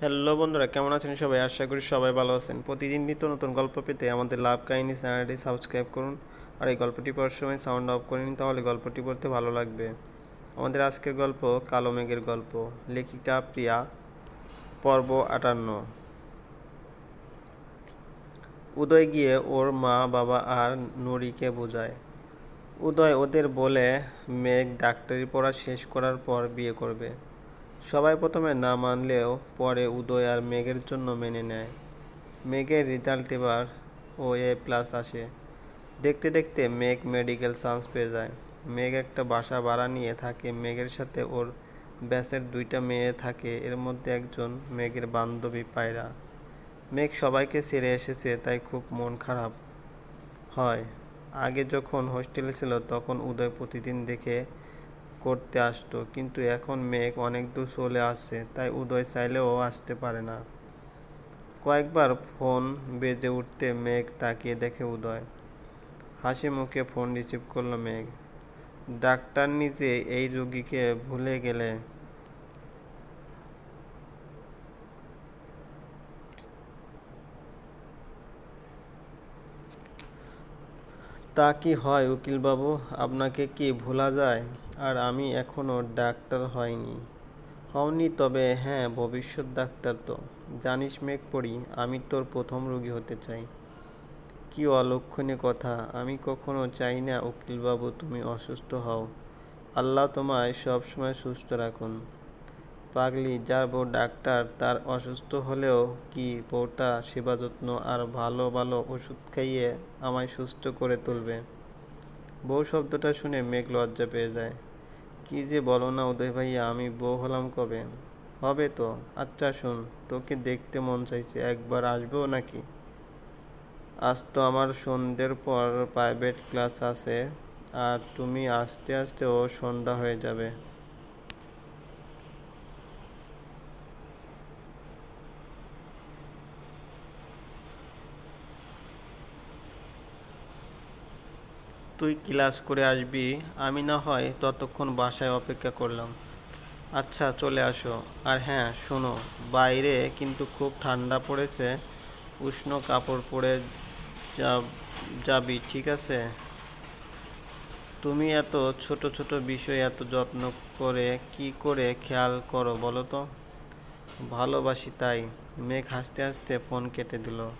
Hello বন্ধুরা, কেমন আছেন সবাই? আশা করি সবাই ভালো আছেন। প্রতিদিন নিত্য নতুন গল্প পেতে আমাদের লাভ কাহিনী চ্যানেলটি সাবস্ক্রাইব করুন আর এই গল্পটি পড়ার সময় সাউন্ড অফ করে নিন, তাহলে গল্পটি পড়তে ভালো লাগবে। আমাদের আজকের গল্প কালো মেঘের গল্প। লেখিকা প্রিয়া, পর্ব আটান্ন। উদয় গিয়ে ওর মা, বাবা আর নুরিকে বোঝায়। উদয় ওদের বলে, মেঘ ডাক্তারি পড়া শেষ করার পর বিয়ে করবে। সবাই প্রথমে না মানলেও পরে উদয় আর মেঘের জন্য মেনে নেয়। মেঘের রেজাল্ট এবার ও এ প্লাস আসে। দেখতে দেখতে মেঘ মেডিকেল চান্স পেয়ে যায়। মেঘ একটা বাসা ভাড়া নিয়ে থাকে, মেঘের সাথে ওর ব্যাচের দুইটা মেয়ে থাকে, এর মধ্যে একজন মেঘের বান্ধবী পায়রা। মেঘ সবাইকে ছেড়ে এসেছে, তাই খুব মন খারাপ হয়। আগে যখন হোস্টেলে ছিল, তখন উদয় প্রতিদিন দেখে করতে আসতো, কিন্তু এখন মেঘ অনেক দূর চলে আসছে, তাই উদয় চাইলেও আসতে পারে না। কয়েকবার ফোন বেজে উঠতে মেঘ তাকিয়ে দেখে উদয়। হাসি মুখে ফোন রিসিভ করল মেঘ। ডাক্তার নিজে এই রুগীকে ভুলে গেলে তা কি হয়, উকিলবাবু? আপনাকে কি ভোলা যায়? আর আমি এখনও ডাক্তার হয়নি। হওনি তবে হ্যাঁ ভবিষ্যৎ ডাক্তার তো। জানিস মেঘ পড়ি আমি তোর প্রথম রোগী হতে চাই। কি অলক্ষণীয় কথা? আমি কখনো চাই না, উকিলবাবু, তুমি অসুস্থ হও। আল্লাহ তোমায় সবসময় সুস্থ রাখুন। পাগলি যার বউ ডাক্তার, তার অসুস্থ হলেও কি বউটা সেবা যত্ন আর ভালো ভালো ওষুধ খাইয়ে আমায় সুস্থ করে তুলবে? বউ শব্দটা শুনে মেঘ লজ্জা পেয়ে যায়। কি যে বলো না উদয় ভাইয়া, আমি বউ হলাম কবে? হবে তো। আচ্ছা শোন, তোকে দেখতে মন চাইছে, একবার আসব নাকি? আজ তো আমার সন্ধ্যের পর প্রাইভেট ক্লাস আছে, আর তুমি আস্তে আস্তে ও সন্ধ্যা হয়ে যাবে। তুই ক্লাস করে আসবি, আমি না হয় ততক্ষণ বাসায় অপেক্ষা করলাম। আচ্ছা চলে আসো। আর হ্যাঁ শোনো, বাইরে কিন্তু খুব ঠান্ডা পড়েছে, উষ্ণ কাপড় পরে যা- যাবি, ঠিক আছে? তুমি এত ছোট ছোট বিষয় এত যত্ন করে কি করে খেয়াল করো বলো তো? ভালোবাসি তাই। মেঘ হাসতে হাসতে ফোন কেটে দিল।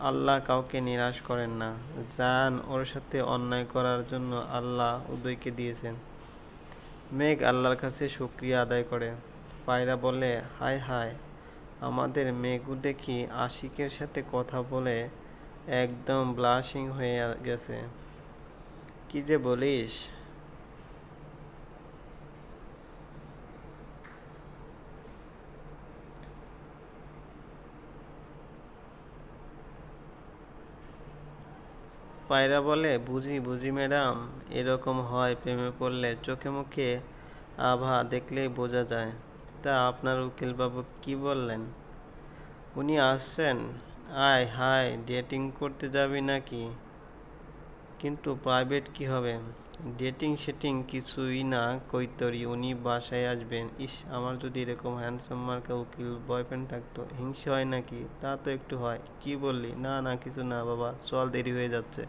আল্লাহ কাউকে নিরাশ করেন না জান ওর সাথে অন্যায় করার জন্য আল্লাহ উদয়কে দিয়েছেন। মেঘ আল্লাহর কাছে শুক্রিয়া আদায় করে। পায়রা বলে হায় হায় আমাদের মেঘু দেখি আশিকের সাথে কথা বলে একদম ব্লাশিং হয়ে গেছে। কি যে বলিস? পায়রা বলে, বুঝি বুঝি ম্যাডাম, এরকম হয় প্রেমে পড়লে চোখে মুখে আভা দেখলেই বোঝা যায়। তা আপনার উকিলবাবু কি বললেন? উনি আসছেন। আয়, হায়, ডেটিং করতে যাবি নাকি? কিন্তু প্রাইভেট কি হবে? ডেটিং সেটিং কিছুই না, কৈতরি, উনি বাসায় আসবেন। ইস, আমার যদি এরকম হ্যান্ডসাম মার্কা উকিল বয়ফ্রেন্ড থাকতো, হিংসে হয় নাকি? তা তো একটু হয়। কি বললি? না না, কিছু না বাবা, চল দেরি হয়ে যাচ্ছে।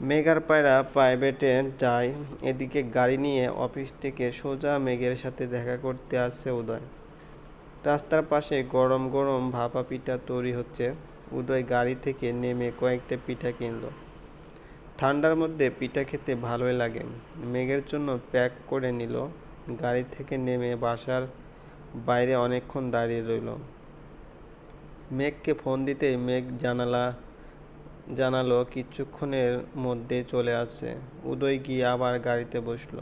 মেঘার পায়রা প্রাইভেটে যায়। এদিকে গাড়ি নিয়ে অফিস থেকে সোজা মেঘের সাথে দেখা করতে আসছে উদয়। রাস্তার পাশে গরম গরম ভাপা পিঠা তৈরি হচ্ছে। উদয় গাড়ি থেকে নেমে কয়েকটা পিঠা কিনলো। ঠান্ডার মধ্যে পিঠা খেতে ভালোই লাগে। মেঘের জন্য প্যাক করে নিল। গাড়ি থেকে নেমে বাসার বাইরে অনেকক্ষণ দাঁড়িয়ে রইল। মেঘকে ফোন দিতেই মেঘ জানালা, জানালো কিছুক্ষণের মধ্যে চলে আসছে। উদয় গিয়ে আবার গাড়িতে বসল।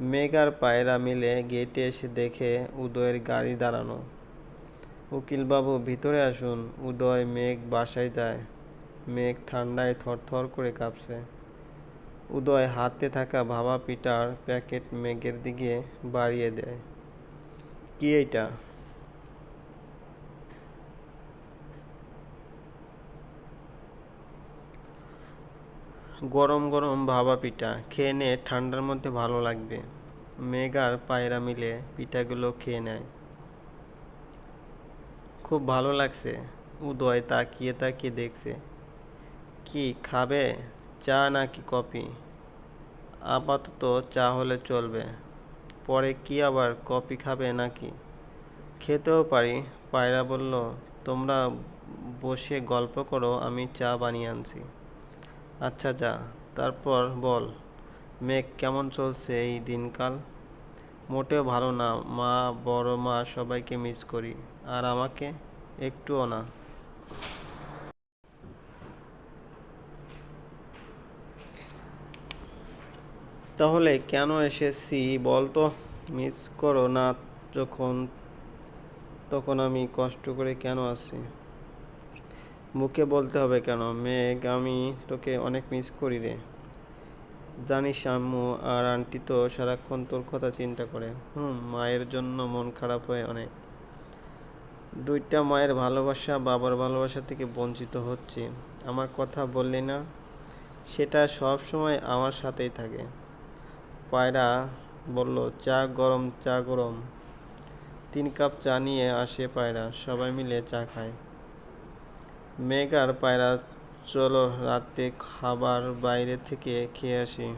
মেঘ আর পায়রা মিলে গেটে এসে দেখে উদয়ের গাড়ি দাঁড়ানো। উকিলবাবু, ভিতরে আসুন। উদয়, মেঘ বাসায় যায়। মেঘ ঠান্ডায় থরথর করে কাঁপছে। উদয় হাতে থাকা ভাবা পিঠার প্যাকেট মেঘের দিকে বাড়িয়ে দেয়। কি এইটা? গরম গরম ভাবা পিঠা। খেয়ে নে, ঠান্ডার মধ্যে ভালো লাগবে। মেঘ আর পায়রা মিলে পিঠাগুলো খেয়ে নেয়। খুব ভালো লাগছে। উদয় তাকিয়ে তাকিয়ে দেখছে। কি খাবে? চা নাকি কফি? আপাতত চা হলে চলবে। পরে কি আবার কফি খাবে নাকি? খেতেও পারি। পায়রা বলল, তোমরা বসে গল্প করো, আমি চা বানিয়ে আনছি। আচ্ছা যা, তারপর বল। মেঘ, কেমন চলছে এই দিনকাল? মোটেও ভালো না। মা, বড় মা, সবাইকে মিস করি। আর আমাকে? একটুও না। তাহলে কেন এসেছি বল তো? মিস করো না যখন, তখন আমি কষ্ট করে কেন আসি মুখে বলতে হবে কেন? মেঘ, আমি তোকে অনেক মিস করি রে। জানিস আম্মু আর আন্টি তো সারাক্ষণ তোর কথা চিন্তা করে। হুম, মায়ের জন্য মন খারাপ হয় অনেক। দুইটা মায়ের ভালোবাসা, বাবার ভালোবাসা থেকে বঞ্চিত হচ্ছে। আমার কথা বললি না, সেটা সব সময় আমার সাথেই থাকে। পায়রা বলল, চা গরম চা গরম। তিন কাপ চা নিয়ে আসে পায়রা, সবাই মিলে চা খায়। মেঘ আর পায়রা চলো রাতে খাবার বাইরে থেকে খেয়ে আসি।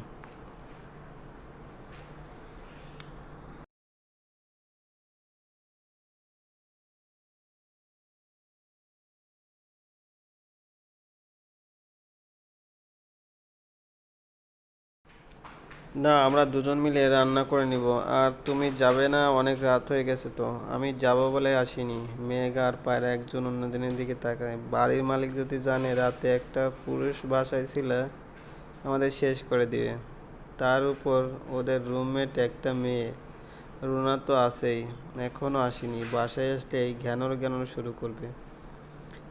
না, আমরা দুজন মিলে রান্না করে নিব। আর তুমি যাবে না, অনেক রাত হয়ে গেছে তো। আমি যাব বলে আসিনি। মেঘ আর পায়রা একজন অন্যজনের দিকে তাকায়। বাড়ির মালিক যদি জানে, রাতে একটা পুরুষ বাসায় ছিল, আমাদের শেষ করে দিবে। তার উপর ওদের রুমমেট একটা মেয়ে। রুনা তো আছেই এখনও আসেনি। বাসায় আসলে এই জ্ঞানর শুরু করবে।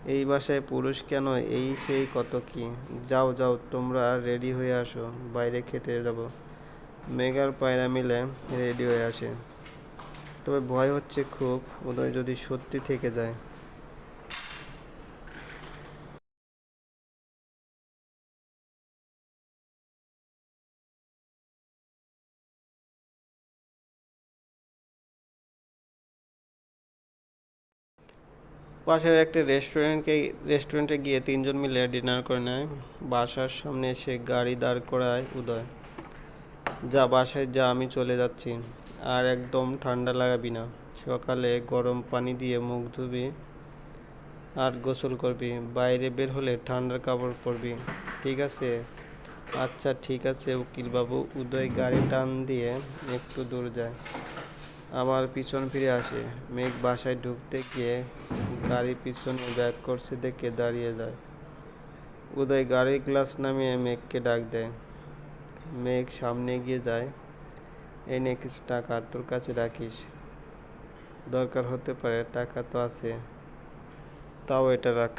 এই বাসায় পুরুষ কেন? এই সেই কত কি? যাও যাও, তোমরা রেডি হয়ে আসো। বাইরে খেতে যাব। মেঘার পায়রা মিলে রেডি হয়ে আসে। তবে ভয় হচ্ছে খুব, উদয় যদি সত্যি থেকে যায়। পাশের একটা রেস্টুরেন্টকে, রেস্টুরেন্টে গিয়ে তিনজন মিলে ডিনার করে নেয়। বাসার সামনে এসে গাড়ি দাঁড় করায় উদয়। যা বাসায়, যা আমি চলে যাচ্ছি। আর একদম ঠান্ডা লাগাবি না। সকালে গরম পানি দিয়ে মুখ ধুবি আর গোসল করবি। বাইরে বের হলে ঠান্ডার কাপড় পরবি। ঠিক আছে? আচ্ছা ঠিক আছে, উকিলবাবু। উদয় গাড়ি টান দিয়ে একটু দূর যায়। আবার পিছন ফিরে আসে। মেঘ বাসায় ঢুকতে গিয়ে গাড়ি পিছনে ব্যাক করছে দেখে দাঁড়িয়ে যায়। উদয় গাড়ির গ্লাস নামিয়ে মেঘকে ডাক দেয়। মেঘ সামনে এগিয়ে যায়। এনে কিছু টাকা তোর কাছে রাখিস। দরকার হতে পারে, টাকা তো আছে। তাও এটা রাখ।